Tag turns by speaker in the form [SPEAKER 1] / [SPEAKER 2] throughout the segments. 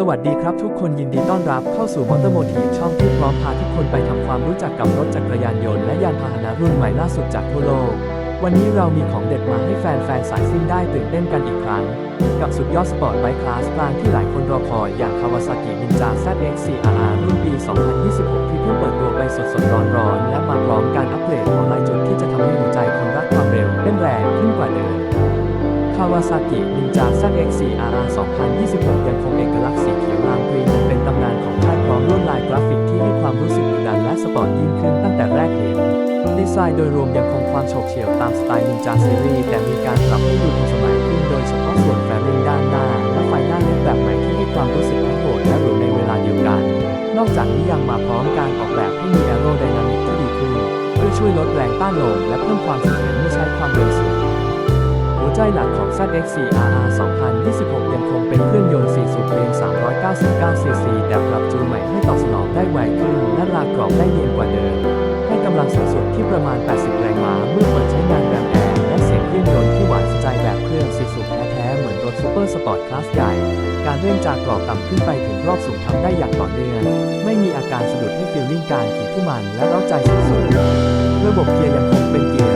[SPEAKER 1] สวัสดีครับทุกคนยินดีต้อนรับเข้าสู่มอเตอร์โมทีช่องที่พร้อมพาทุกคนไปทำความรู้จักกับรถจักรยานยนต์และยานพาหนะรุ่นใหม่ล่าสุดจากทั่วโลก วันนี้เรามีของเด็ดมาให้แฟนๆสายซิ่งได้ตื่นเต้นกันอีกครั้ง กับสุดยอดสปอร์ตไบค์คลาสกลางที่หลายคนรอคอยอย่าง Kawasaki Ninja ZX CRR รุ่นปี 2026 ที่เพิ่งเปิดตัวไปสดๆร้อนๆและมาพร้อมการอัปเกรดของหลายจุดที่จะทำให้หัวใจคนรักความเร็วเล่นแรงขึ้นกว่าเดิม Kawasaki Ninja ZX CRR 2026 ยังคงเอกลักษณ์สีเขียวลามกรีนเป็นตำนานของค่ายพร้อมลวดลายกราฟิกที่ให้ความรู้สึกดุดันและสปอร์ตยิ่งขึ้นตั้งแต่แรกเห็น ดีไซน์โดยรวมยังคงความโฉบเฉี่ยวตามสไตล์ Ninja Series แต่มีการปรับให้ดูทันสมัยขึ้นโดยเฉพาะส่วนแฟริงด้านหน้า และไฟหน้าเล็กแบบใหม่ที่ให้ความรู้สึกทั้งโหดและหรูในเวลาเดียวกัน นอกจากนี้ยังมาพร้อมการออกแบบให้มีแอโรไดนามิกที่ดีขึ้นเพื่อช่วยลดแรงต้านลมและเพิ่มความเสถียรเมื่อใช้ความเร็วสูง ใจหลักของ ZX4RR 2026 ยังคงเป็นเครื่องยนต์ 4 สูบเพียง399 ซีซี แต่ปรับจูนใหม่ให้ตอบสนองได้ไวขึ้นและลากกรอบได้เนียนกว่าเดิม ให้กำลังสูงสุดที่ประมาณ 80 แรงม้าเมื่อเปิดใช้งานแรมแอร์และเสียงเครื่องยนต์ที่หวานสใจแบบเครื่อง 4 สูบแท้ๆ เหมือนรถซูเปอร์สปอร์ตคลาสใหญ่ การเร่งจากกรอบต่ำขึ้นไปถึงรอบสูงทำได้อย่างต่อเนื่อง ไม่มีอาการสะดุดให้ฟีลลิ่งการขี่ที่มันและเร้าใจสุดๆ ระบบเกียร์ยังคงเป็นเกียร์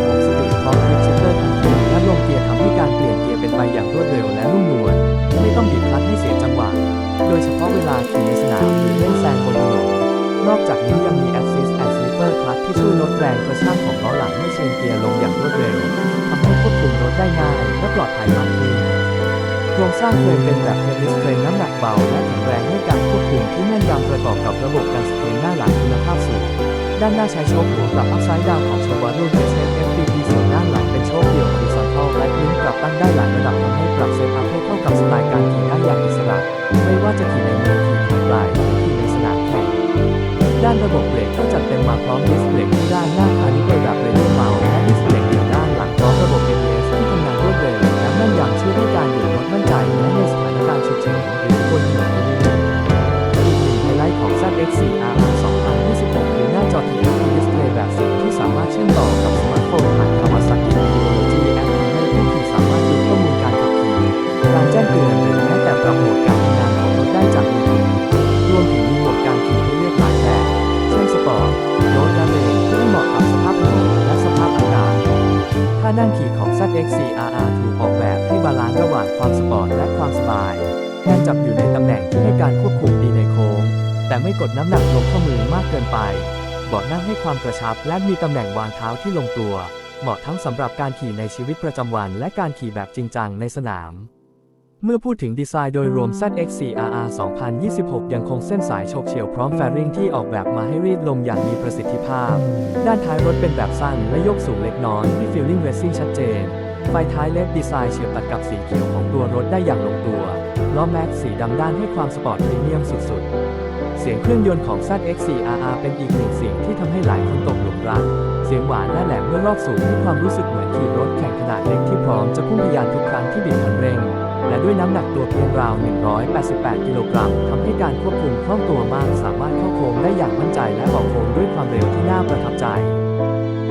[SPEAKER 1] แรงกระชากของล้อหลังเมื่อเชนเกียร์ลงอย่างรวดเร็วทำให้ควบคุมรถได้ง่ายและปลอดภัยมากขึ้นโครงสร้างเฟรมเป็นแบบเทนนิสเฟรมน้ำหนักเบาและแข็งแรงให้การควบคุมที่แม่นยำประกอบกับระบบการสะเทือนหน้าหลังคุณภาพสูงด้านหน้าใช้โชคหัวปรับอัพไซด์ดาวของ Subaru SFFDP ส่วนด้านหลังเป็นโชคเดี่ยว horizontal และลิ้นปรับตั้งได้หลายระดับทำให้ปรับเซตอัพให้เข้ากับสไตล์การขี่ได้อย่างอิสระ ไม่ว่าจะขี่ในเมืองขี่ทางไกลหรือขี่ในสนามแข่งด้านระบบเบรกก็จัดเต็มมาพร้อมดิ X4RR ถูกออกแบบให้บาลานซ์ระหว่างความสปอร์ตและความสบาย แค่จับอยู่ในตำแหน่งที่ให้การควบคุมดีในโค้ง แต่ไม่กดน้ำหนักลงข้อมือมากเกินไปเบาะนั่งให้ความกระชับและมีตำแหน่งวางเท้าที่ลงตัว เหมาะทั้งสำหรับการขี่ในชีวิตประจำวันและการขี่แบบจริงจังในสนาม เมื่อพูดถึงดีไซน์โดยรวม ZX4RR 2026 ยังคงเส้นสายโฉกเฉี่ยวพร้อมแฟริงที่ออกแบบมาให้รีดลมอย่างมีประสิทธิภาพ ด้านท้ายรถเป็นแบบสั้นและยกสูงเล็กน้อยที่ฟีลลิ่งเรซซิ่งชัดเจน ไฟท้ายเลดดีไซน์เฉียบตัดกับสีเขียวของตัวรถได้อย่างลงตัว ล้อแม็กซ์สีดำด้านให้ความสปอร์ตพรีเมียมสุดๆ เสียงเครื่องยนต์ของ ZX4RR เป็นอีกหนึ่งสิ่งที่ทำให้หลายคนตกหลุมรัก เสียงหวานและแหลมเมื่อรอบสูงให้ความรู้สึกเหมือนขี่รถแข่งขนาดเล็กที่พร้อมจะพุ่งท เพียงราว 188 กิโลกรัมทำให้การควบคุมคล่องตัวมากสามารถเข้าโค้งได้อย่างมั่นใจและออกโค้งด้วยความเร็วที่น่าประทับใจ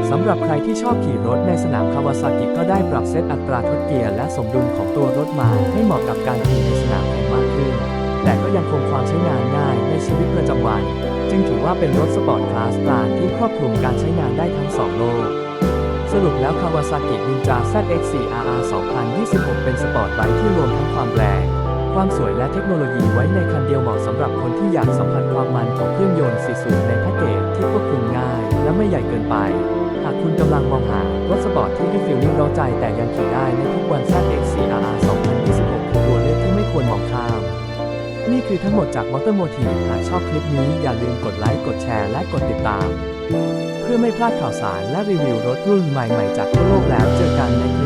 [SPEAKER 1] สำหรับใครที่ชอบขี่รถในสนามคาวาซากิก็ได้ปรับเซตอัตราทดเกียร์และสมดุลของตัวรถมาให้เหมาะกับการขี่ในสนามแข่งมากขึ้น แต่ก็ยังคงความใช้งานง่ายในชีวิตประจำวัน จึงถือว่าเป็นรถสปอร์ตคลาสกลางที่ครอบคลุมการใช้งานได้ทั้งสองโลก สรุปแล้ว Kawasaki Ninja ZX4RR 2026 เป็นสปอร์ตไบค์ที่รวมทั้งความแรง ความสวยและเทคโนโลยีไว้ในคันเดียวเหมาะสำหรับคนที่อยากสัมผัสความมันของเครื่องยนต์4สูบในแพ็กเกจที่ควบคุมง่ายและไม่ใหญ่เกินไป หากคุณกำลังมองหารถสปอร์ตที่ให้ฟีลลิ่งร้าใจแต่ยังขี่ได้ในทุกวัน ZX4RR 2026คือตัวเลือกที่ไม่ควรมองข้าม นี่คือทั้งหมดจาก Motor Motive หากชอบคลิปนี้อย่าลืมกดไลค์กดแชร์และกดติดตาม เพื่อไม่พลาดข่าวสารและรีวิวรถรุ่นใหม่ ๆ จากทั่วโลกแล้วเจอกันใน